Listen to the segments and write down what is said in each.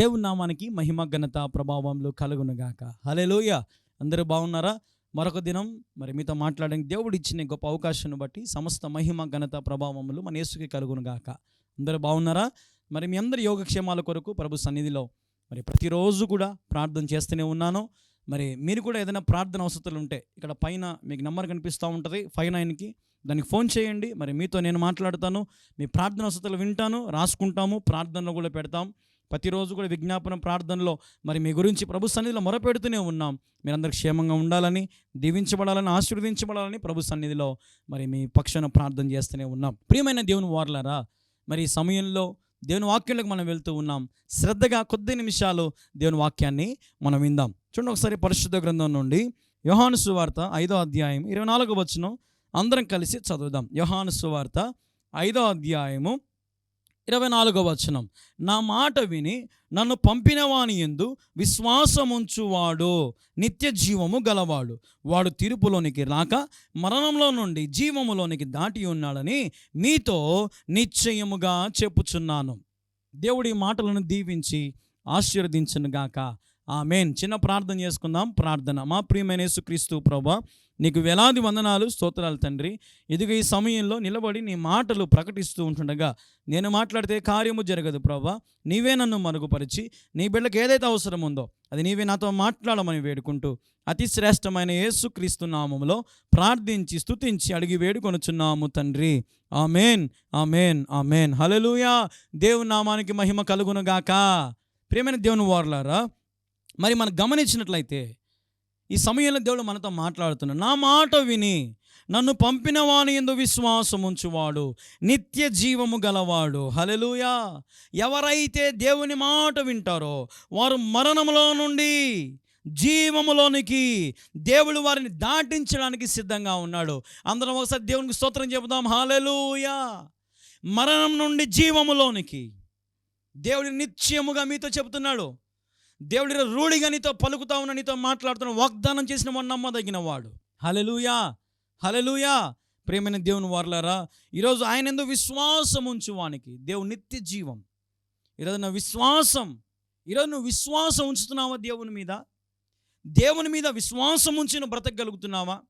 దేవుని నామానికి మహిమ ఘనత ప్రభావంలో కలుగునుగాక. హలేలోయ అందరూ బాగున్నారా? మరొక దినం మరి మీతో మాట్లాడడానికి దేవుడు ఇచ్చిన గొప్ప అవకాశాన్ని బట్టి సమస్త మహిమ ఘనత ప్రభావములు మన యేసుకి కలుగునుగాక. అందరూ బాగున్నారా? మరి మీ అందరి యోగక్షేమాల కొరకు ప్రభు సన్నిధిలో మరి ప్రతిరోజు కూడా ప్రార్థన చేస్తూనే ఉన్నాను. మరి మీరు కూడా ఏదైనా ప్రార్థన అవసరాలు ఉంటే ఇక్కడ పైన మీకు నెంబర్ కనిపిస్తూ ఉంటుంది. ఫైవ్ నైన్కి దానికి ఫోన్ చేయండి. మరి మీతో నేను మాట్లాడతాను. మీ ప్రార్థన అవసరాలు వింటాను రాసుకుంటాము ప్రార్థనలో కూడా పెడతాం. ప్రతిరోజు కూడా విజ్ఞాపన ప్రార్థనలో మరి మీ గురించి ప్రభు సన్నిధిలో మొరపెడుతూనే ఉన్నాం. మీరందరూ క్షేమంగా ఉండాలని దీవించబడాలని ఆశీర్వదించబడాలని ప్రభు సన్నిధిలో మరి మీ పక్షాన ప్రార్థన చేస్తూనే ఉన్నాం. ప్రియమైన దేవుని వారలారా మరి ఈ సమయంలో దేవుని వాక్యంలోకి మనం వెళ్తూ ఉన్నాం. శ్రద్ధగా కొద్ది నిమిషాలు దేవుని వాక్యాన్ని మనం విందాం. చూడండి ఒకసారి పరిశుద్ధ గ్రంథం నుండి యోహాను సువార్త ఐదో అధ్యాయం ఇరవై నాలుగో వచనం అందరం కలిసి చదువుదాం. యోహాను సువార్త ఐదో అధ్యాయము ఇరవై నాలుగో వచనం. నా మాట విని నన్ను పంపినవాని ఎందు విశ్వాసముంచువాడు నిత్య జీవము గలవాడు. వాడు తీర్పులోనికి రాక మరణంలో నుండి జీవములోనికి దాటి ఉన్నాడని మీతో నిశ్చయముగా చెప్పుచున్నాను. దేవుడి మాటలను దీవించి ఆశీర్వదించనుగాక. ఆమెన్. చిన్న ప్రార్థన చేసుకుందాం. ప్రార్థన. మా ప్రియమైన యేసుక్రీస్తు ప్రభా నీకు వేలాది వందనాలు స్తోత్రాలు తండ్రి. ఇదిగో ఈ సమయంలో నిలబడి నీ మాటలు ప్రకటిస్తూ ఉంటుండగా నేను మాట్లాడితే కార్యము జరగదు ప్రభా. నీవే నన్ను మరుగుపరిచి నీ బిడ్డకు ఏదైతే అవసరం ఉందో అది నీవే నాతో మాట్లాడమని వేడుకుంటూ అతి శ్రేష్టమైన యేసుక్రీస్తు నామములో ప్రార్థించి స్తుతించి అడిగి వేడుకొనుచున్నాము తండ్రి. Amen amen amen. హలలుయా దేవుని నామానికి మహిమ కలుగునుగాక. ప్రియమైన దేవుని వారలారా మరి మనం గమనించినట్లయితే ఈ సమయంలో దేవుడు మనతో మాట్లాడుతున్నాడు. నా మాట విని నన్ను పంపిన వాని ఎందు విశ్వాసం ఉంచువాడు. నిత్య జీవము గలవాడు. హలెలుయా ఎవరైతే దేవుని మాట వింటారో వారు మరణములో నుండి జీవములోనికి దేవుడు వారిని దాటించడానికి సిద్ధంగా ఉన్నాడు. అందరం ఒకసారి దేవునికి స్తోత్రం చెబుదాం. హాలెలుయా మరణం నుండి జీవములోనికి దేవుడు నిత్యముగా మీతో చెబుతున్నాడు. దేవుడి రూఢిగా నీతో పలుకుతా ఉన్న నీతో మాట్లాడుతున్న వాగ్దానం చేసిన వాడు నమ్మదగిన వాడు. హలలుయా హలలుయా ప్రేమైన దేవుని వారలారా ఈరోజు ఆయన ఎందు విశ్వాసం ఉంచు వానికి. దేవుని నిత్య జీవం. ఈరోజు నా విశ్వాసం ఈరోజు నువ్వు విశ్వాసం ఉంచుతున్నావా దేవుని మీద? దేవుని మీద విశ్వాసం ఉంచి నువ్వు బ్రతకగలుగుతున్నావా?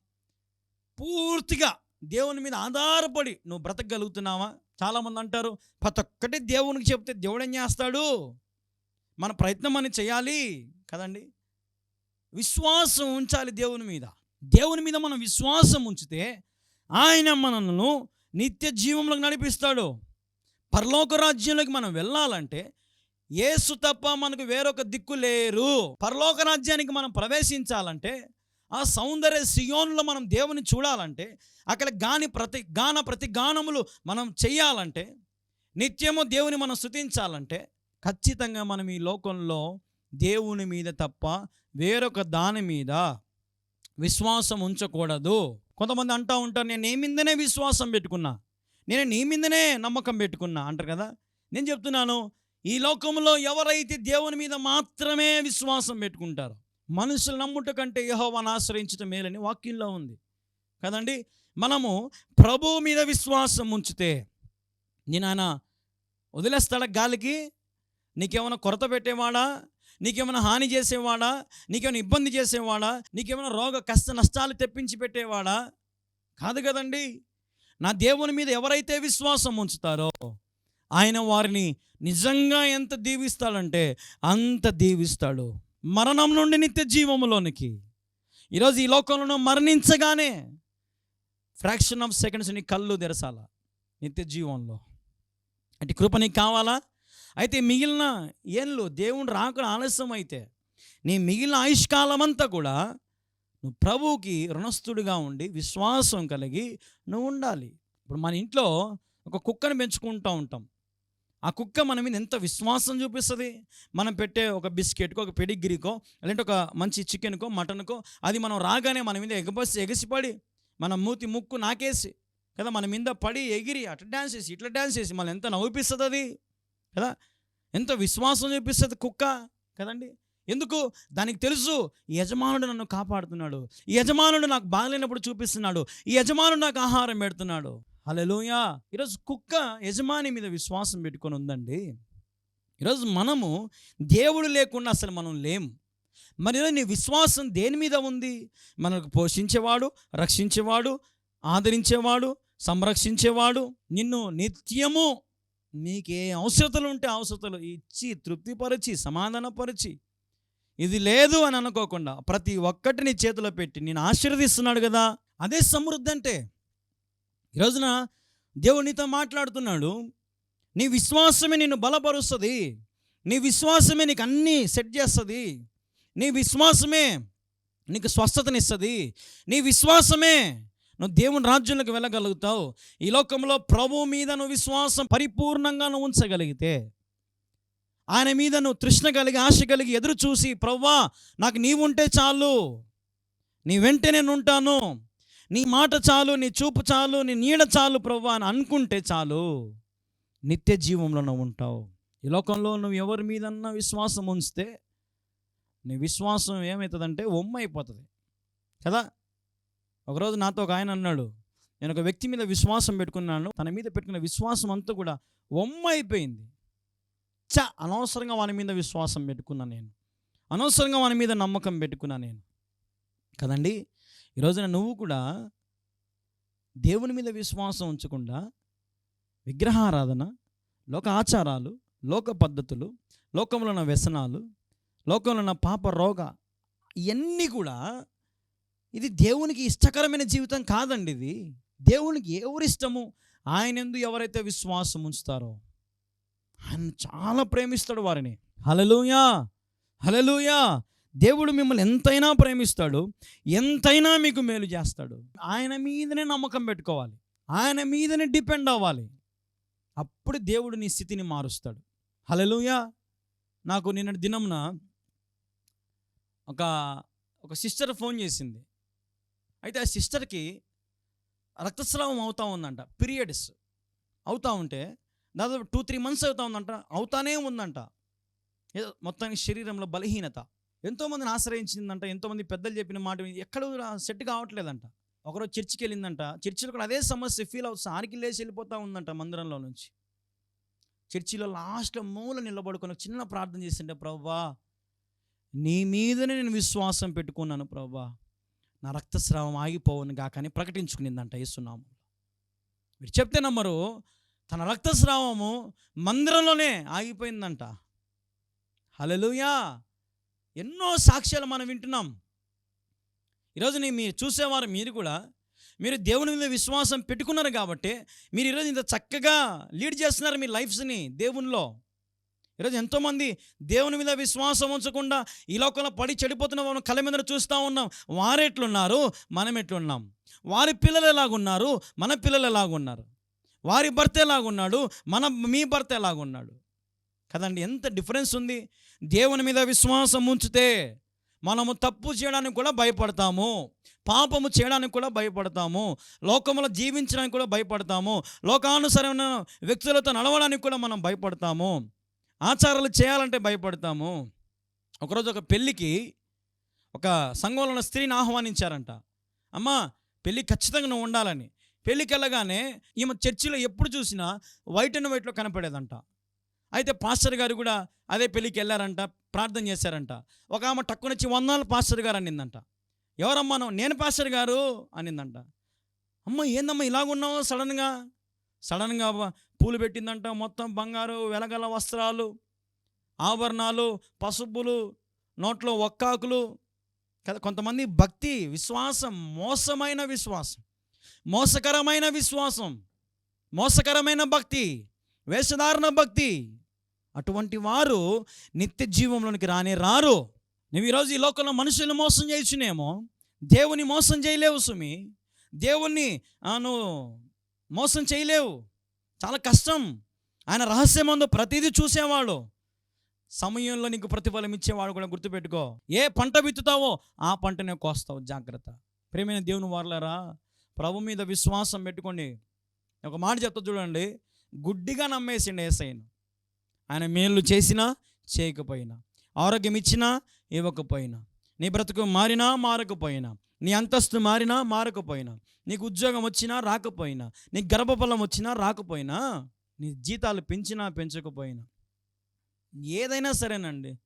పూర్తిగా దేవుని మీద ఆధారపడి నువ్వు బ్రతకగలుగుతున్నావా? చాలామంది అంటారు ప్రతి ఒక్కటి దేవునికి చెప్తే దేవుడు ఏం చేస్తాడు? మన ప్రయత్నం అని చేయాలి కదండి. విశ్వాసం ఉంచాలి దేవుని మీద. దేవుని మీద మనం విశ్వాసం ఉంచితే ఆయన మనల్ని నిత్య జీవంలోకి నడిపిస్తాడు. పరలోక రాజ్యంలోకి మనం వెళ్ళాలంటే యేసు తప్ప మనకు వేరొక దిక్కు లేరు. పరలోక రాజ్యానికి మనం ప్రవేశించాలంటే ఆ సౌందర్య సియోన్లో మనం దేవుని చూడాలంటే అక్కడ గాని ప్రతి గాన ప్రతి గానములు మనం చేయాలంటే నిత్యము దేవుని మనం స్థుతించాలంటే ఖచ్చితంగా మనం ఈ లోకంలో దేవుని మీద తప్ప వేరొక దాని మీద విశ్వాసం ఉంచకూడదు. కొంతమంది అంటూ ఉంటారు నేను నీ మీదనే విశ్వాసం పెట్టుకున్నా. నేను నీ మీదనే నమ్మకం పెట్టుకున్నా. అంటారు కదా? నేను చెప్తున్నాను ఈ లోకంలో ఎవరైతే దేవుని మీద మాత్రమే విశ్వాసం పెట్టుకుంటారో మనుషులు నమ్ముట కంటే యహోవాను ఆశ్రయించడం మేలని వాక్యంలో ఉంది. కదండి? మనము ప్రభువు మీద విశ్వాసం ఉంచితే నేను ఆయన వదిలేస్తాడా గాలికి? నీకేమైనా కొరత పెట్టేవాడా? నీకేమైనా హాని చేసేవాడా? నీకేమైనా ఇబ్బంది చేసేవాడా? నీకేమైనా రోగ కష్ట నష్టాలు తెప్పించి పెట్టేవాడా? కాదు కదండి. నా దేవుని మీద ఎవరైతే విశ్వాసం ఉంచుతారో ఆయన వారిని నిజంగా ఎంత దీవిస్తాడంటే అంత దీవిస్తాడు. మరణం నుండి నిత్య జీవములోనికి. ఈరోజు ఈ లోకంలో మరణించగానే ఫ్రాక్షన్ ఆఫ్ సెకండ్స్ నీ కళ్ళు తెరసాల నిత్య జీవంలో. అంటే కృప నీకు కావాలా? అయితే మిగిలిన ఏళ్ళు దేవుని రాకుండా ఆలస్యం అయితే నీ మిగిలిన ఆయుష్కాలం అంతా కూడా నువ్వు ప్రభువుకి రుణస్థుడిగా ఉండి విశ్వాసం కలిగి నువ్వు ఉండాలి. ఇప్పుడు మన ఇంట్లో ఒక కుక్కను పెంచుకుంటూ ఉంటాం. ఆ కుక్క మన మీద ఎంత విశ్వాసం చూపిస్తుంది? మనం పెట్టే ఒక బిస్కెట్కో ఒక పెడిగ్రీకో లేదంటే ఒక మంచి చికెన్కో మటన్కో అది మనం రాగానే మన మీద ఎగబసి ఎగసిపడి మన మూతి ముక్కు నాకేసి కదా మన మీద పడి ఎగిరి అట్లా డ్యాన్స్ చేసి ఇట్లా డ్యాన్స్ చేసి మనం ఎంత నవ్విపిస్తుంది అది కదా? ఎంత విశ్వాసం చూపిస్తుంది కుక్క కదండి? ఎందుకు? దానికి తెలుసు ఈ యజమానుడు నన్ను కాపాడుతున్నాడు. ఈ యజమానుడు నాకు బాగలేనప్పుడు చూపిస్తున్నాడు. ఈ యజమానుడు నాకు ఆహారం పెడుతున్నాడు. అలలోయా ఈరోజు కుక్క యజమాని మీద విశ్వాసం పెట్టుకొని ఉందండి. ఈరోజు మనము దేవుడు లేకుండా అసలు మనం లేం. మరి నీ విశ్వాసం దేని మీద ఉంది? మనకు పోషించేవాడు రక్షించేవాడు ఆదరించేవాడు సంరక్షించేవాడు నిన్ను నిత్యము నీకే అవసరతలు ఉంటే అవసరతలు. ఇచ్చి తృప్తిపరిచి సమాధానపరిచి. ఇది లేదు అని అనుకోకుండా ప్రతి ఒక్కటి నీ చేతిలో పెట్టి నేను ఆశీర్వదిస్తున్నాడు కదా అదే సమృద్ధి అంటే. ఈరోజున దేవుడు నీతో మాట్లాడుతున్నాడు. నీ విశ్వాసమే నిన్ను బలపరుస్తుంది. నీ విశ్వాసమే నీకు అన్నీ సెట్ చేస్తుంది. నీ విశ్వాసమే నీకు స్వస్థతనిస్తుంది. నీ విశ్వాసమే నువ్వు దేవుని రాజ్యంలోకి వెళ్ళగలుగుతావు. ఈ లోకంలో ప్రభు మీద నువ్వు విశ్వాసం పరిపూర్ణంగా నువ్వు ఉంచగలిగితే ఆయన మీద నువ్వు తృష్ణ కలిగి ఆశ కలిగి ఎదురు చూసి ప్రవ్వా నాకు నీవు ఉంటే చాలు. నీ వెంటే నేను ఉంటాను. నీ మాట చాలు నీ చూపు చాలు నీ నీడ చాలు ప్రవ్వా అని అనుకుంటే చాలు. నిత్య జీవంలో నువ్వు ఉంటావు. ఈ లోకంలో నువ్వు ఎవరి మీదన్నా విశ్వాసం ఉంచితే నీ విశ్వాసం ఏమవుతుందంటే ఒమ్మైపోతుంది. కదా? ఒకరోజు నాతో ఒక ఆయన అన్నాడు నేను ఒక వ్యక్తి మీద విశ్వాసం పెట్టుకున్నాను తన మీద పెట్టుకున్న విశ్వాసం అంతా కూడా ఒమ్మ అయిపోయింది చ అనవసరంగా వాని మీద విశ్వాసం పెట్టుకున్నా నేను. అనవసరంగా వాని మీద నమ్మకం పెట్టుకున్నా నేను. కదండి ఈరోజున నువ్వు కూడా దేవుని మీద విశ్వాసం ఉంచకుండా విగ్రహారాధన లోక ఆచారాలు లోక పద్ధతులు లోకంలో ఉన్న వ్యసనాలు లోకంలో ఉన్న పాప రోగ ఇవన్నీ కూడా ఇది దేవునికి ఇష్టకరమైన జీవితం కాదండి ఇది. దేవునికి ఎవరిష్టము? ఆయన ఎందు ఎవరైతే విశ్వాసం ఉంచుతారో ఆయన చాలా ప్రేమిస్తాడు వారిని. హలలుయా హలలుయా దేవుడు మిమ్మల్ని ఎంతైనా ప్రేమిస్తాడు ఎంతైనా మీకు మేలు చేస్తాడు. ఆయన మీదనే నమ్మకం పెట్టుకోవాలి ఆయన మీదనే డిపెండ్ అవ్వాలి. అప్పుడు దేవుడు నీ స్థితిని మారుస్తాడు. హలలుయా నాకు నిన్న దినంన ఒక ఒక సిస్టర్ ఫోన్ చేసింది. అయితే ఆ సిస్టర్కి రక్తస్రావం అవుతా ఉందంట పీరియడ్స్ అవుతా ఉంటే దాదాపు టూ త్రీ మంత్స్ అవుతా ఉందంట అవుతానే ఉందంట. మొత్తానికి శరీరంలో బలహీనత. ఎంతోమందిని ఆశ్రయించిందంట ఎంతోమంది పెద్దలు చెప్పిన మాట ఎక్కడ సెట్ కావట్లేదంట. ఒకరోజు చర్చికి వెళ్ళిందంట చర్చిలో కూడా అదే సమస్య ఫీల్ అవుతుంది ఆరికి లేచి వెళ్ళిపోతూ ఉందంట మందిరంలో నుంచి. చర్చిలో లాస్ట్లో మూల నిలబడుకొని చిన్న ప్రార్థన చేసిండే ప్రవ్వా నీ మీదనే నేను విశ్వాసం పెట్టుకున్నాను ప్రవ్వా నా రక్తస్రావం ఆగిపోవను గాకని ప్రకటించుకునిందంట యేసునామం మీరు చెప్తే నమ్మరు తన రక్తస్రావము మందిరంలోనే ఆగిపోయిందంట. హలలుయా ఎన్నో సాక్ష్యాలు మనం వింటున్నాం. ఈరోజు నేను మీరు చూసేవారు మీరు కూడా మీరు దేవుని మీద విశ్వాసం పెట్టుకున్నారు కాబట్టి మీరు ఈరోజు ఇంత చక్కగా లీడ్ చేస్తున్నారు మీ లైఫ్స్ని దేవునిలో. ఈరోజు ఎంతోమంది దేవుని మీద విశ్వాసం ఉంచకుండా ఈ లోకంలో పడి చెడిపోతున్న వాళ్ళని కళ్ళ మీద చూస్తూ ఉన్నాం. వారు ఎట్లున్నారు? మనం ఎట్లున్నాం? వారి పిల్లలు ఎలాగున్నారు? మన పిల్లలు ఎలాగున్నారు? వారి భర్త ఎలాగున్నాడు? మన మీ భర్త ఎలాగున్నాడు? కదండి ఎంత డిఫరెన్స్ ఉంది. దేవుని మీద విశ్వాసం ఉంచితే మనము తప్పు చేయడానికి కూడా భయపడతాము. పాపము చేయడానికి కూడా భయపడతాము. లోకంలో జీవించడానికి కూడా భయపడతాము. లోకానుసరమైన వ్యక్తులతో నడవడానికి కూడా మనం భయపడతాము. ఆచారాలు చేయాలంటే భయపడతాము. ఒకరోజు ఒక పెళ్ళికి ఒక సంఘంలో ఉన్న స్త్రీని ఆహ్వానించారంట. అమ్మా పెళ్ళి ఖచ్చితంగా నువ్వు ఉండాలని. పెళ్ళికి వెళ్ళగానే ఈమె చర్చిలో ఎప్పుడు చూసినా వైట్ అండ్ వైట్లో కనపడేదంట. అయితే పాస్టర్ గారు కూడా అదే పెళ్ళికి వెళ్ళారంట ప్రార్థన చేశారంట. ఒక ఆమె టక్కునొచ్చి వందనాలు పాస్టర్ గారు అనిందంట. ఎవరమ్మా నువ్వు? నేను పాస్టర్ గారు అనిందంట. అమ్మ ఏందమ్మా ఇలాగున్నావు సడన్గా? సడన్గా పూలు పెట్టిందంట మొత్తం బంగారు వెలగల వస్త్రాలు ఆభరణాలు పసుపులు నోట్లో ఒక్కాకులు. కదా కొంతమంది భక్తి విశ్వాసం మోసమైన విశ్వాసం మోసకరమైన విశ్వాసం మోసకరమైన భక్తి వేషధారణ భక్తి. అటువంటి వారు నిత్య జీవంలోనికి రానే రారు. నువ్వు ఈరోజు ఈ లోకంలో మనుషుల్ని మోసం చేయొచ్చునేమో దేవుని మోసం చేయలేవు సుమి. దేవుణ్ణి నువ్వు మోసం చేయలేవు. చాలా కష్టం. ఆయన రహస్యమందు ప్రతిదీ చూసేవాడు. సమయంలో నీకు ప్రతిఫలం ఇచ్చేవాడు కూడా గుర్తుపెట్టుకో. ఏ పంట విత్తుతావో ఆ పంటనే కోస్తావు. జాగ్రత్త. ప్రేమైన దేవుని వారలారా ప్రభు మీద విశ్వాసం పెట్టుకోండి. ఒక మాట చెప్తా చూడండి. గుడ్డిగా నమ్మేసిండు ఏసైను ఆయన మేలు చేసినా చేయకపోయినా. ఆరోగ్యం ఇచ్చినా ఇవ్వకపోయినా. నీ బ్రతుకు మారినా మారకపోయినా నీ అంతస్తు మారినా మారకపోయినా నీకు ఉద్యోగం వచ్చినా రాకపోయినా నీకు గర్భఫలం వచ్చినా రాకపోయినా నీ జీతాలు పెంచినా పెంచకపోయినా ఏదైనా సరేనండి.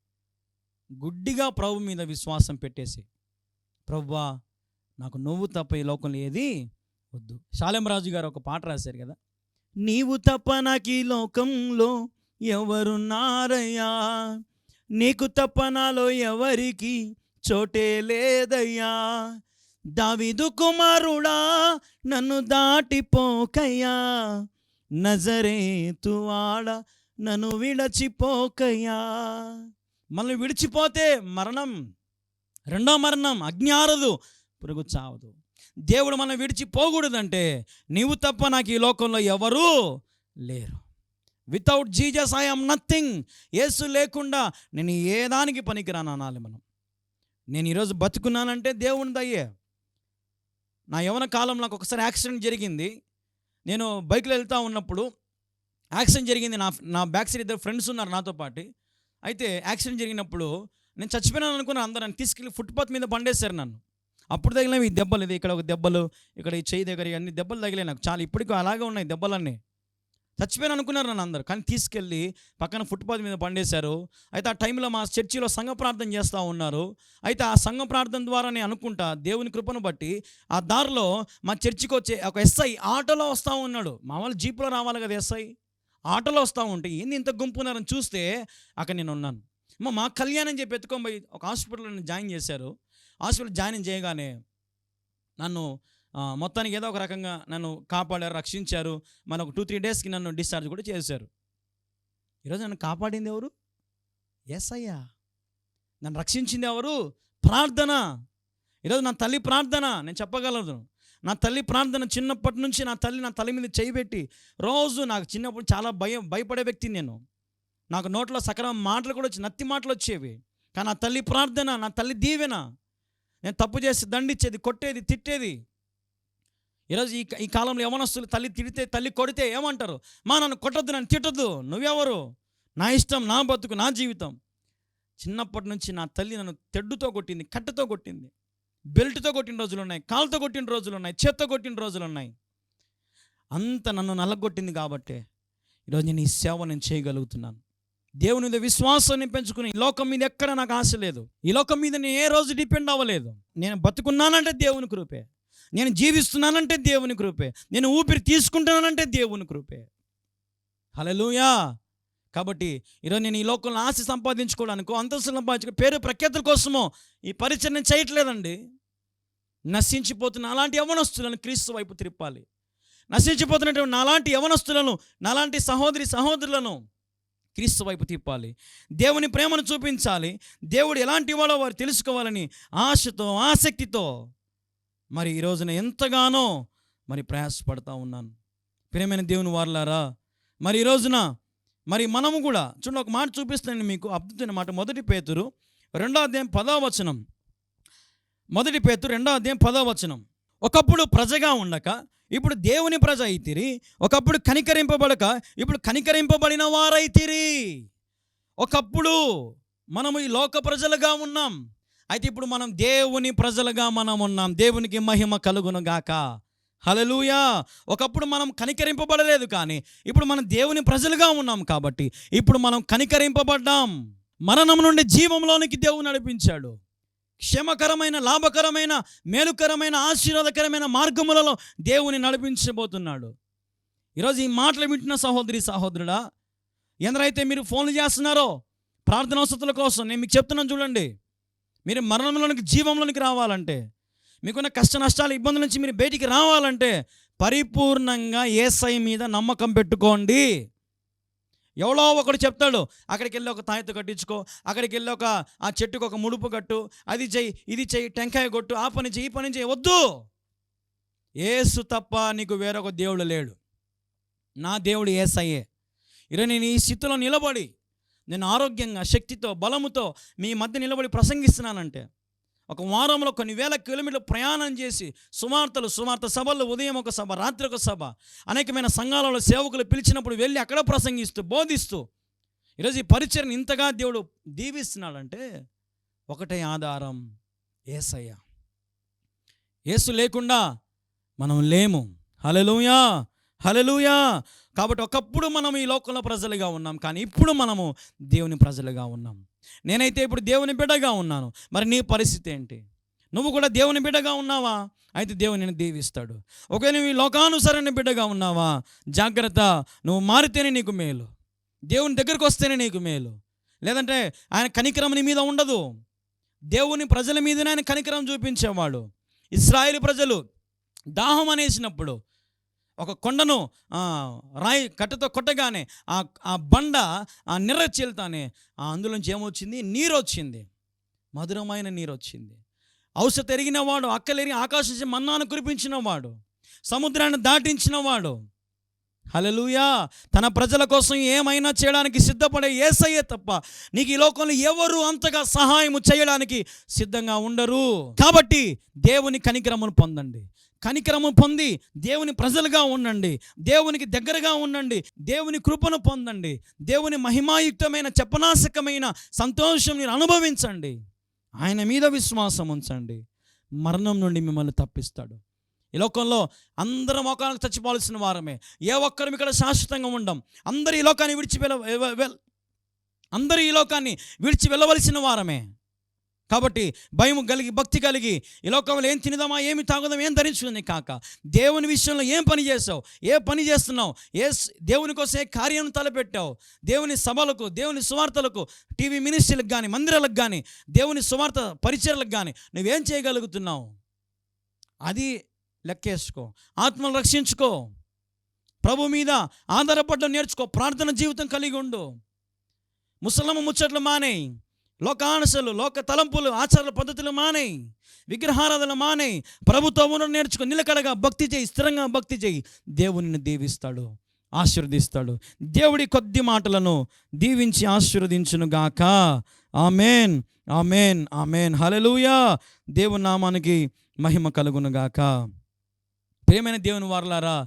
గుడ్డిగా ప్రభు మీద విశ్వాసం పెట్టేసి ప్రభువా నాకు నువ్వు తప్ప ఈ లోకంలో ఏది వద్దు. శాలెంరాజు గారు ఒక పాట రాశారు కదా నీవు తప్ప నాకు ఈ లోకంలో ఎవరున్నారయ్యా? నీకు తప్ప నాలో ఎవరికి చోటే లేదయ్యా. దావిదు కుమారుడా నన్ను దాటిపోకయ్యా. నజరేతువాడ నన్ను విడచిపోకయ్యా. మనల్ని విడిచిపోతే మరణం రెండో మరణం అజ్ఞారదు పురుగు చావదు దేవుడు మనం విడిచిపోకూడదంటే నీవు తప్ప నాకు ఈ లోకంలో ఎవరూ లేరు. Without Jesus I'm nothing Yesu లేకుండా నేను ఏ దానికి పనికిరాను అనాలి మనం? నేను ఈరోజు బతుకున్నానంటే దేవుని దయ్యే నా యవన కాలం నాకు ఒకసారి యాక్సిడెంట్ జరిగింది. నేను బైక్లో వెళ్తూ ఉన్నప్పుడు యాక్సిడెంట్ జరిగింది. నా నా బ్యాక్ సైడ్ ఇద్దరు ఫ్రెండ్స్ ఉన్నారు నాతో పాటు. అయితే యాక్సిడెంట్ జరిగినప్పుడు నేను చచ్చిపోయినాను అనుకున్నాను అందరూ నన్ను తీసుకెళ్ళి ఫుట్పాత్ మీద పండేశారు నన్ను. అప్పుడు తగిలినవి దెబ్బలు. ఇది ఇక్కడ ఒక దెబ్బలు ఇక్కడ ఈ చెయ్యి దగ్గర అన్ని దెబ్బలు తగిలాయి నాకు. చాలా ఇప్పటికీ అలాగే ఉన్నాయి దెబ్బలన్నీ. చచ్చిపోయాను అనుకున్నారు నన్ను అందరు. కానీ తీసుకెళ్ళి పక్కన ఫుట్పాత్ మీద పండేశారు. అయితే ఆ టైంలో మా చర్చిలో సంఘ ప్రార్థన చేస్తూ ఉన్నారు. అయితే ఆ సంఘ ప్రార్థన ద్వారా నేను అనుకుంటా దేవుని కృపను బట్టి ఆ దారిలో మా చర్చికి వచ్చే ఒక ఎస్ఐ ఆటోలో వస్తూ ఉన్నాడు. మా వాళ్ళు జీపులో రావాలి కదా ఎస్ఐ. ఆటోలో వస్తూ ఉంటే ఏంది ఇంత గుంపు ఉన్నారని చూస్తే అక్కడ నేను ఉన్నాను. మా మా కళ్యాణం చెప్పి ఎత్తుకొని పోయి ఒక హాస్పిటల్లో జాయిన్ చేశారు. హాస్పిటల్ జాయిన్ చేయగానే నన్ను మొత్తానికి ఏదో ఒక రకంగా నన్ను కాపాడారు రక్షించారు. మన ఒక టూ త్రీ డేస్కి నన్ను డిశ్చార్జ్ కూడా చేశారు. ఈరోజు నన్ను కాపాడింది ఎవరు? ఎస్ అయ్యా నన్ను రక్షించింది ఎవరు? ప్రార్థన. ఈరోజు నా తల్లి ప్రార్థన. నేను చెప్పగలను. నా తల్లి ప్రార్థన చిన్నప్పటి నుంచి నా తల్లి నా తల్లి మీద చేయిపెట్టి రోజు నాకు చిన్నప్పుడు చాలా భయం భయపడే వ్యక్తిని నేను. నాకు నోట్లో సకలం మాటలు కూడా వచ్చి నత్తి మాటలు వచ్చేవి. కానీ నా తల్లి ప్రార్థన నా తల్లి దీవెన. నేను తప్పు చేసి దండిచ్చేది కొట్టేది తిట్టేది. ఈరోజు ఈ ఈ కాలంలో యవనస్తులు తల్లి తిడితే తల్లి కొడితే ఏమంటారు? మా నన్ను కొట్టద్దు నన్ను తిట్టద్దు. నువ్వెవరు? నా ఇష్టం నా బతుకు నా జీవితం. చిన్నప్పటి నుంచి నా తల్లి నన్ను తెడ్డుతో కొట్టింది కట్టెతో కొట్టింది. బెల్ట్తో కొట్టిన రోజులు ఉన్నాయి కాలుతో కొట్టిన రోజులు ఉన్నాయి చేత్తో కొట్టిన రోజులు ఉన్నాయి. అంత నన్ను నల్లగొట్టింది కాబట్టే ఈరోజు నేను ఈ సేవ నేను చేయగలుగుతున్నాను. దేవుని మీద విశ్వాసాన్ని పెంచుకుని ఈ లోకం మీద ఎక్కడ నాకు ఆశ లేదు. ఈ లోకం మీద నేను ఏ రోజు డిపెండ్ అవ్వలేదు. నేను బతుకున్నానంటే దేవుని కృపే. నేను జీవిస్తున్నానంటే దేవుని కృపే. నేను ఊపిరి తీసుకుంటున్నానంటే దేవుని కృపే. హలలుయా కాబట్టి ఈరోజు నేను ఈ లోకంలో ఆశ సంపాదించుకోవడానికో అంతస్తు సంపాదించుకో పేరు ప్రఖ్యాతుల కోసమో ఈ పరిచయం నేను చేయట్లేదండి. నశించిపోతున్న అలాంటి యవనస్తులను క్రీస్తు వైపు తిప్పాలి. నశించిపోతున్నటువంటి నాలాంటి యవనస్తులను నాలాంటి సహోదరి సహోదరులను క్రీస్తు వైపు తిప్పాలి. దేవుని ప్రేమను చూపించాలి. దేవుడు ఎలాంటి వాడో వారు తెలుసుకోవాలని ఆశతో ఆసక్తితో మరి ఈ రోజున ఎంతగానో మరి ప్రయాసపడతా ఉన్నాను. ప్రేమైన దేవుని వారలారా మరి ఈ రోజున మరి మనము కూడా చూడండి ఒక మాట చూపిస్తాను మీకు అద్భుతమైన మాట. మొదటి పేతురు రెండో అధ్యాయం పదో వచనం. మొదటి పేతురు రెండో అధ్యాయం పదో వచనం. ఒకప్పుడు ప్రజగా ఉండక ఇప్పుడు దేవుని ప్రజ అయితిరి ఒకప్పుడు కనికరింపబడక ఇప్పుడు కనికరింపబడిన వారైతిరి. ఒకప్పుడు మనము ఈ లోక ప్రజలుగా ఉన్నాం. అయితే ఇప్పుడు మనం దేవుని ప్రజలుగా మనం ఉన్నాం. దేవునికి మహిమ కలుగును గాక. హలలుయా ఒకప్పుడు మనం కనికరింపబడలేదు కానీ ఇప్పుడు మనం దేవుని ప్రజలుగా ఉన్నాం కాబట్టి ఇప్పుడు మనం కనికరింపబడ్డాం. మరణం నుండి జీవంలోనికి దేవుడు నడిపించాడు. క్షేమకరమైన లాభకరమైన మేలుకరమైన ఆశీర్వాదకరమైన మార్గములలో దేవుని నడిపించబోతున్నాడు. ఈరోజు ఈ మాటలు వింటున్న సహోదరి సహోదరుడా ఎందరైతే మీరు ఫోన్లు చేస్తున్నారో ప్రార్థనా వసతుల కోసం నేను మీకు చెప్తున్నాను చూడండి. మీరు మరణంలోనికి జీవంలోనికి రావాలంటే మీకున్న కష్ట నష్టాలు ఇబ్బందుల నుంచి మీరు బయటికి రావాలంటే పరిపూర్ణంగా ఏసై మీద నమ్మకం పెట్టుకోండి. ఎవడో ఒకడు చెప్తాడు అక్కడికి వెళ్ళి ఒక తాయెత్తు కట్టించుకో అక్కడికి వెళ్ళి ఒక ఆ చెట్టుకు ఒక ముడుపు కట్టు అది చెయ్యి ఇది చెయ్యి టెంకాయ కొట్టు ఆ పని చెయ్యి ఈ పని చెయ్యి వద్దు. ఏసు తప్ప నీకు వేరొక దేవుడు లేడు. నా దేవుడు ఏసయ్యే. ఇరే నేను ఈ స్థితిలో నిలబడి నేను ఆరోగ్యంగా శక్తితో బలముతో మీ మధ్య నిలబడి ప్రసంగిస్తున్నానంటే ఒక వారంలో కొన్ని వేల కిలోమీటర్లు ప్రయాణం చేసి సుమార్తలు సుమార్త సభలు ఉదయం ఒక సభ రాత్రి ఒక సభ అనేకమైన సంఘాలలో సేవకులు పిలిచినప్పుడు వెళ్ళి అక్కడ ప్రసంగిస్తూ బోధిస్తూ ఈరోజు ఈ పరిచయం ఇంతగా దేవుడు దీవిస్తున్నాడంటే ఒకటే ఆధారం ఏసయ్య. ఏసు లేకుండా మనం లేము. హలలుయా కాబట్టి ఒకప్పుడు మనం ఈ లోకంలో ప్రజలుగా ఉన్నాం. కానీ ఇప్పుడు మనము దేవుని ప్రజలుగా ఉన్నాం. నేనైతే ఇప్పుడు దేవుని బిడ్డగా ఉన్నాను. మరి నీ పరిస్థితి ఏంటి? నువ్వు కూడా దేవుని బిడ్డగా ఉన్నావా? అయితే దేవుని నిన్ను దీవిస్తాడు. ఒకవేళ నువ్వు ఈ లోకానుసరణ బిడ్డగా ఉన్నావా? జాగ్రత్త. నువ్వు మారితేనే నీకు మేలు. దేవుని దగ్గరికి వస్తేనే నీకు మేలు. లేదంటే ఆయన కనికరం నీ మీద ఉండదు. దేవుని ప్రజల మీదనే ఆయన కనికరం చూపించేవాడు. ఇస్రాయేల్ ప్రజలు దాహం అనేసినప్పుడు ఒక కొండను రాయి కట్టతో కొట్టగానే ఆ ఆ బండ ఆ నిర్రచీలతానే ఆ అందులోంచి ఏమొచ్చింది? నీరు వచ్చింది మధురమైన నీరు వచ్చింది ఔషధ తెరిగినవాడు అక్కలెరిగి ఆకాశం మన్నాను కురిపించిన వాడు సముద్రాన్ని దాటించిన వాడు. హలలుయా తన ప్రజల కోసం ఏమైనా చేయడానికి సిద్ధపడే ఏసయ్యే తప్ప నీకు ఈ లోకంలో ఎవరు అంతగా సహాయం చేయడానికి సిద్ధంగా ఉండరు. కాబట్టి దేవుని కనికరమును పొందండి. కనికరము పొంది దేవుని ప్రజలుగా ఉండండి. దేవునికి దగ్గరగా ఉండండి. దేవుని కృపను పొందండి. దేవుని మహిమాయుక్తమైన చెప్పనాశకమైన సంతోషం మీరు అనుభవించండి. ఆయన మీద విశ్వాసం ఉంచండి. మరణం నుండి మిమ్మల్ని తప్పిస్తాడు. ఈ లోకంలో అందరం ఒకరికి చచ్చిపోవాల్సిన వారమే. ఏ ఒక్కరం ఇక్కడ శాశ్వతంగా ఉండం. అందరు ఈ లోకాన్ని విడిచి వెళ్ళ అందరూ ఈ లోకాన్ని విడిచి వెళ్ళవలసిన వారమే. కాబట్టి భయం కలిగి భక్తి కలిగి ఈ లోకంలో ఏం తినదామా ఏమి తాగుదాం ఏం ధరించుకుంది కాక దేవుని విషయంలో ఏం పని చేసావు ఏ పని చేస్తున్నావు ఏ దేవుని కోసం ఏ కార్యం తలపెట్టావు దేవుని సభలకు దేవుని సువార్తలకు టీవీ మినిస్ట్రీలకు కానీ మందిరాలకు కానీ దేవుని సువార్త పరిచయలకు కానీ నువ్వేం చేయగలుగుతున్నావు? అది లెక్కేసుకో ఆత్మను రక్షించుకో ప్రభు మీద ఆధారపడడం నేర్చుకో ప్రార్థన జీవితం కలిగి ఉండు. ముసలమ్మ ముచ్చట్లు మానేయి. లోకానుసలు లోక తలంపులు ఆచార పద్ధతులు మానే విగ్రహారాధనలు మానే ప్రభుత్వమును నేర్చుకుని నిలకడగా భక్తి చేయి స్థిరంగా భక్తి చేయి. దేవుని దీవిస్తాడు ఆశీర్వదిస్తాడు. దేవుడి కొద్ది మాటలను దీవించి ఆశీర్వదించును గాక. Amen amen amen. హలలుయా దేవుని నామానికి మహిమ కలుగును గాక. ప్రియమైన దేవుని వారలారా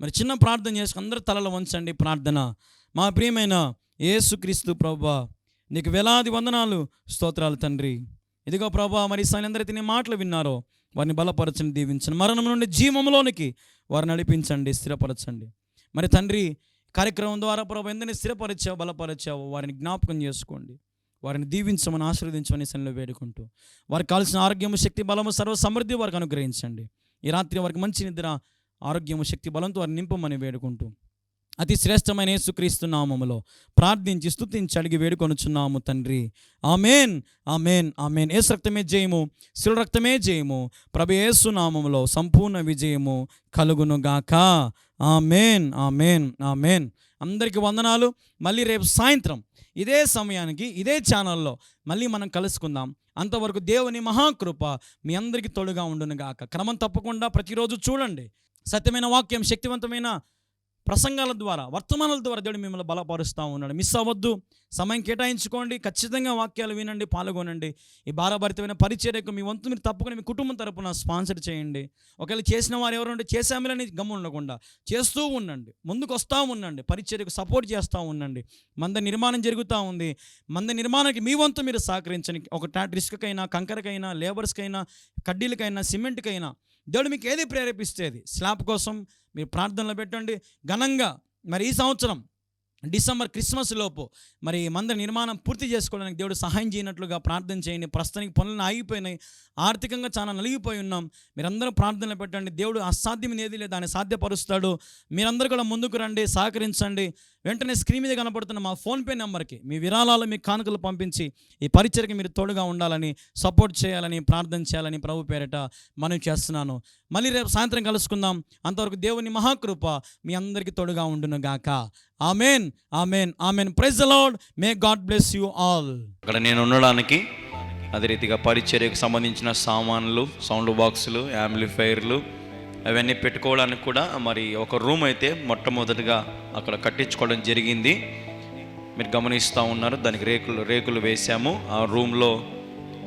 మరి చిన్న ప్రార్థన చేసుకుని అందరూ తలలో వంచండి ప్రార్థన. మా ప్రియమైన యేసుక్రీస్తు ప్రభా నీకు వేలాది వందనాలు స్తోత్రాలు తండ్రి. ఇదిగో ప్రభా మరి అందరైతే నీ మాటలు విన్నారో వారిని బలపరచండి దీవించండి. మరణం నుండి జీవంలోనికి వారిని నడిపించండి స్థిరపరచండి. మరి తండ్రి కార్యక్రమం ద్వారా ప్రభు ఎందుని స్థిరపరిచావు బలపరిచావు? వారిని జ్ఞాపకం చేసుకోండి. వారిని దీవించమని ఆశీర్వదించమని సన్నిలో వేడుకుంటూ వారికి కావాల్సిన ఆరోగ్యము శక్తి బలము సర్వ సమృద్ధి వారికి అనుగ్రహించండి. ఈ రాత్రి వారికి మంచి నిద్ర ఆరోగ్యము శక్తి బలంతో వారిని నింపమని వేడుకుంటూ అతి శ్రేష్టమైన యేసుక్రీస్తు నామములో ప్రార్థించి స్తుతించి అడిగి వేడుకొనుచున్నాము తండ్రి. Amen amen amen. ఏసు రక్తమే జయము శిల రక్తమే జయము. ప్రభు యేసు నామములో సంపూర్ణ విజయము కలుగును గాక. Amen amen amen. అందరికీ వందనాలు. మళ్ళీ రేపు సాయంత్రం ఇదే సమయానికి ఇదే ఛానల్లో మళ్ళీ మనం కలుసుకుందాం. అంతవరకు దేవుని మహాకృప మీ అందరికీ తోడుగా ఉండునుగాక క్రమం తప్పకుండా ప్రతిరోజు చూడండి. సత్యమైన వాక్యం శక్తివంతమైన ప్రసంగాల ద్వారా వర్తమానాల ద్వారా దేవుడు మిమ్మల్ని బలపరుస్తూ ఉన్నాడు. మిస్ అవ్వద్దు. సమయం కేటాయించుకోండి. ఖచ్చితంగా వాక్యాలు వినండి పాల్గొనండి. ఈ భారభరితమైన పరిచర్యకు మీ వంతు మీరు తప్పుకుని మీ కుటుంబం తరపున స్పాన్సర్ చేయండి. ఒకవేళ చేసిన వారు ఎవరు ఉంటే చేసామని గమ్ము ఉండకుండా చేస్తూ ఉండండి. ముందుకు వస్తూ ఉండండి. పరిచర్యకు సపోర్ట్ చేస్తూ ఉండండి. మంద నిర్మాణం జరుగుతూ ఉంది. మంద నిర్మాణానికి మీ వంతు మీరు సహకరించండి ఒక రిస్క్కైనా కంకరకైనా లేబర్స్కైనా కడ్డీలకైనా సిమెంట్కైనా దేవుడు మీకు ఏది ప్రేరేపిస్తేది? స్లాబ్ కోసం మీరు ప్రార్థనలో పెట్టండి. ఘనంగా మరి ఈ సంవత్సరం డిసెంబర్ క్రిస్మస్ లోపు మరి ఈ మందిర నిర్మాణం పూర్తి చేసుకోవడానికి దేవుడు సహాయం చేయనట్లుగా ప్రార్థన చేయండి. ప్రస్తుతానికి పనులు ఆగిపోయినాయి. ఆర్థికంగా చాలా నలిగిపోయి ఉన్నాం. మీరందరూ ప్రార్థనలు పెట్టండి. దేవుడు అసాధ్యం ఏది లేదు. దాన్ని సాధ్యపరుస్తాడు. మీరందరూ కూడా ముందుకు రండి సహకరించండి. వెంటనే స్క్రీన్ మీద కనపడుతున్న మా ఫోన్పే నెంబర్కి మీ విరాళాలు మీ కానుకలు పంపించి ఈ పరిచయకి మీరు తోడుగా ఉండాలని సపోర్ట్ చేయాలని ప్రార్థన చేయాలని ప్రభు పేరిట మనం చేస్తున్నాను. మళ్ళీ రేపు సాయంత్రం కలుసుకుందాం. అంతవరకు దేవుని మహాకృప మీ అందరికీ తోడుగా ఉండును గాక. Amen amen amen. Praise Lord may God bless you all అక్కడ నేను ఉండడానికి అదే రీతిగా పరిచర్యకు సంబంధించిన సామాన్లు సౌండ్ బాక్సులు యాంప్లిఫైర్లు అవన్నీ పెట్టుకోవడానికి కూడా మరి ఒక రూమ్ అయితే మొట్టమొదటిగా అక్కడ కట్టించుకోవడం జరిగింది. మీరు గమనిస్తూ ఉన్నారు దానికి రేకులు రేకులు వేసాము ఆ రూమ్లో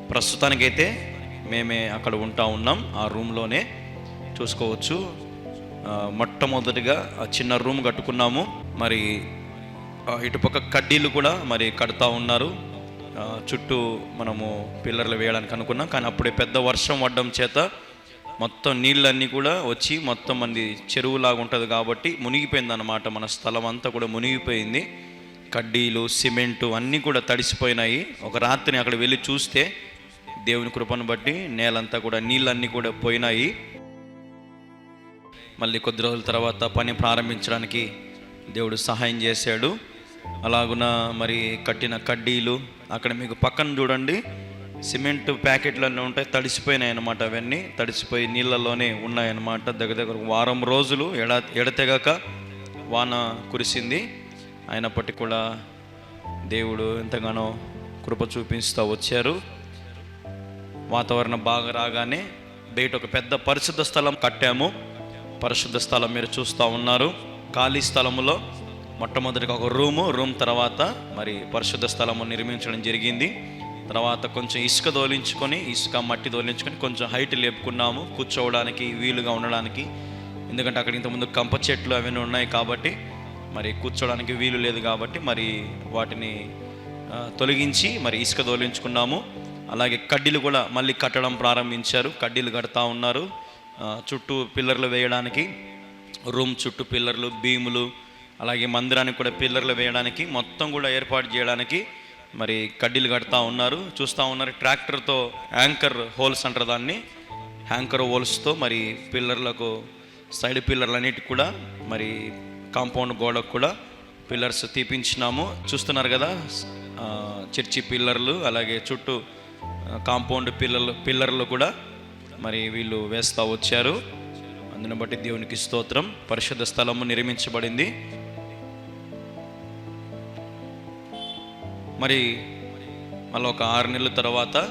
ప్రస్తుతానికైతే మేమే అక్కడ ఉంటా ఉన్నాం. ఆ రూమ్లోనే చూసుకోవచ్చు. మొట్టమొదటిగా ఆ చిన్న రూమ్ కట్టుకున్నాము. మరి ఇటుపక్క కడ్డీలు కూడా మరి కడతా ఉన్నారు. చుట్టూ మనము పిల్లర్లు వేయడానికి అనుకున్నాం. కానీ అప్పుడే పెద్ద వర్షం పడడం చేత మొత్తం నీళ్ళన్నీ కూడా వచ్చి మొత్తం మంది చెరువులాగా ఉంటుంది కాబట్టి మునిగిపోయింది అనమాట మన స్థలం అంతా కూడా మునిగిపోయింది. కడ్డీలు సిమెంటు అన్నీ కూడా తడిసిపోయినాయి. ఒక రాత్రిని అక్కడ వెళ్ళి చూస్తే దేవుని కృపను బట్టి నేలంతా కూడా నీళ్ళన్నీ కూడా పోయినాయి. మళ్ళీ కొద్ది రోజుల తర్వాత పని ప్రారంభించడానికి దేవుడు సహాయం చేశాడు. అలాగున మరి కట్టిన కడ్డీలు అక్కడ మీకు పక్కన చూడండి. సిమెంట్ ప్యాకెట్లన్నీ ఉంటాయి తడిసిపోయినాయి అనమాట అవన్నీ. తడిసిపోయి నీళ్ళలోనే ఉన్నాయన్నమాట. దగ్గర దగ్గర వారం రోజులు ఎడ ఎడతెగక వాన కురిసింది. అయినప్పటికీ కూడా దేవుడు ఎంతగానో కృప చూపిస్తూ వచ్చారు. వాతావరణం బాగా రాగానే బయట ఒక పెద్ద పరిశుద్ధ స్థలం కట్టాము. పరిశుద్ధ స్థలం మీరు చూస్తూ ఉన్నారు. ఖాళీ స్థలములో మొట్టమొదటిగా ఒక రూము రూమ్ తర్వాత మరి పరిశుద్ధ స్థలము నిర్మించడం జరిగింది. తర్వాత కొంచెం ఇసుక దోలించుకొని ఇసుక మట్టి దోలించుకొని కొంచెం హైట్ లేపుకున్నాము కూర్చోవడానికి వీలుగా ఉండడానికి. ఎందుకంటే అక్కడ ఇంతకుముందు కంప చెట్లు అవన్నీ ఉన్నాయి కాబట్టి మరి కూర్చోవడానికి వీలు లేదు కాబట్టి మరి వాటిని తొలగించి మరి ఇసుక దోలించుకున్నాము. అలాగే కడ్డీలు కూడా మళ్ళీ కట్టడం ప్రారంభించారు. కడ్డీలు కడతా ఉన్నారు. చుట్టూ పిల్లర్లు వేయడానికి రూమ్ చుట్టూ పిల్లర్లు భీములు అలాగే మందిరానికి కూడా పిల్లర్లు వేయడానికి మొత్తం కూడా ఏర్పాటు చేయడానికి మరి కడ్డీలు కడతా ఉన్నారు. చూస్తూ ఉన్నారు ట్రాక్టర్తో యాంకర్ హోల్స్ అంటారు దాన్ని. యాంకర్ హోల్స్తో మరి పిల్లర్లకు సైడ్ పిల్లర్లన్నిటికి కూడా మరి కాంపౌండ్ గోడకు కూడా పిల్లర్స్ తీపించినాము. చూస్తున్నారు కదా చర్చి పిల్లర్లు అలాగే చుట్టూ కాంపౌండ్ పిల్లర్లు పిల్లర్లు కూడా మరి వీళ్ళు వేస్తూ వచ్చారు. అందుని బట్టి దేవునికి స్తోత్రం. పరిశుద్ధ స్థలము నిర్మించబడింది. మరి మళ్ళీ ఒక ఆరు నెలల తర్వాత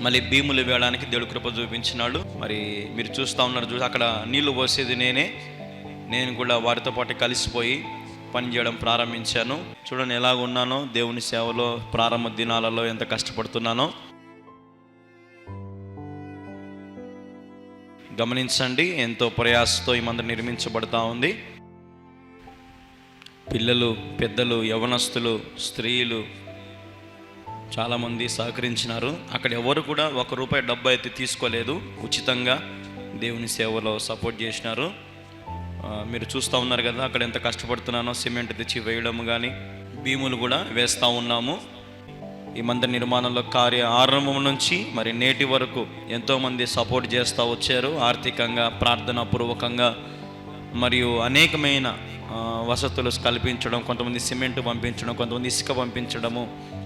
మళ్ళీ భీములు వేయడానికి దేవుడు కృప చూపించినాడు. మరి మీరు చూస్తూ ఉన్నారు చూసి అక్కడ నీళ్ళు పోసేది నేనే. నేను కూడా వారితో పాటు కలిసిపోయి పని చేయడం ప్రారంభించాను. చూడండి ఎలాగ ఉన్నానో దేవుని సేవలో ప్రారంభ దినాలలో ఎంత కష్టపడుతున్నానో. గమనించండి ఎంతో ప్రయాసతో ఈ మందిరం నిర్మించబడతా ఉంది. పిల్లలు పెద్దలు యవనస్తులు స్త్రీలు చాలామంది సహకరించినారు. అక్కడ ఎవరు కూడా ఒక రూపాయి డబ్బు అయితే తీసుకోలేదు. ఉచితంగా దేవుని సేవలో సపోర్ట్ చేసినారు. మీరు చూస్తూ ఉన్నారు కదా అక్కడ ఎంత కష్టపడుతున్నానో సిమెంట్ తెచ్చి వేయడం కానీ భీములు కూడా వేస్తూ ఉన్నాము. ఈ మందిర నిర్మాణంలో కార్య ఆరంభం నుంచి మరి నేటి వరకు ఎంతోమంది సపోర్ట్ చేస్తూ వచ్చారు. ఆర్థికంగా ప్రార్థనా పూర్వకంగా మరియు అనేకమైన వసతులు కల్పించడం కొంతమంది సిమెంట్ పంపించడం కొంతమంది ఇసుక పంపించడము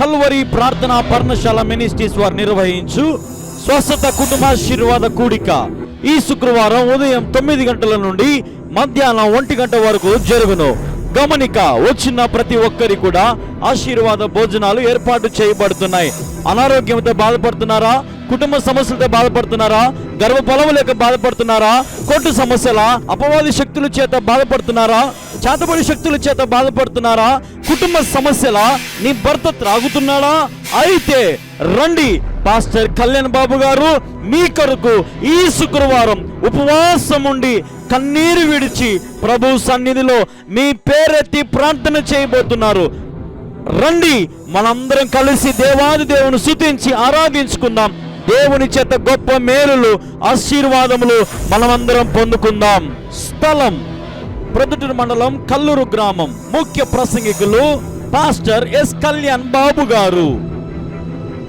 Calvary ప్రార్థన పర్ణశాల మినిస్ట్రీస్ వారు నిర్వహించు స్వస్థత కుటుంబాశీర్వాద కూడిక. ఈ శుక్రవారం ఉదయం తొమ్మిది గంటల నుండి మధ్యాహ్నం ఒంటి గంట వరకు జరుగును. గమనిక వచ్చిన ప్రతి ఒక్కరి కూడా ఆశీర్వాద భోజనాలు ఏర్పాటు చేయబడుతున్నాయి. అనారోగ్యంతో బాధపడుతున్నారా? కుటుంబ సమస్యలతో బాధపడుతున్నారా? గర్భఫలము లేక బాధపడుతున్నారా? కోర్టు సమస్యల అపవాది శక్తుల చేత బాధపడుతున్నారా? చేతబడి శక్తుల చేత బాధపడుతున్నారా? కుటుంబ సమస్యల? నీ భర్త త్రాగుతున్నాడా? అయితే రండి పాస్టర్ కళ్యాణ్ బాబు గారు మీ కొరకు ఈ శుక్రవారం ఉపవాసం ఉండి కన్నీరు విడిచి ప్రభు సన్నిధిలో మీ పేరెత్తి ప్రార్థన చేయబోతున్నారు. రండి మనందరం కలిసి దేవాది దేవుని స్తుతించి ఆరాధించుకుందాం. దేవుని చేత గొప్ప మేలులు ఆశీర్వాదములు మనమందరం పొందుకుందాం. స్థలం ప్రొద్దుటూరు మండలం కల్లూరు గ్రామం. ముఖ్య ప్రసంగికులు పాస్టర్ ఎస్ కళ్యాణ్ బాబు గారు.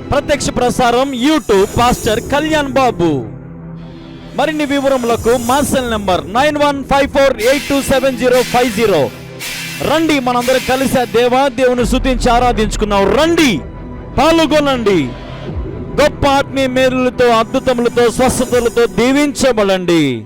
ప్రత్యక్ష ప్రసారం యూట్యూబ్ పాస్టర్ కళ్యాణ్ బాబు. మరిన్ని వివరములకు మా cell number nine one five four eight two seven zero five zero. రండి మనందరం కలిసి దేవా దేవుని శుతించి ఆరాధించుకున్నాం రండి పాల్గొనండి. గొప్ప ఆత్మీయ మేలులతో అద్భుతములతో స్వస్థతలతో దీవించబడండి.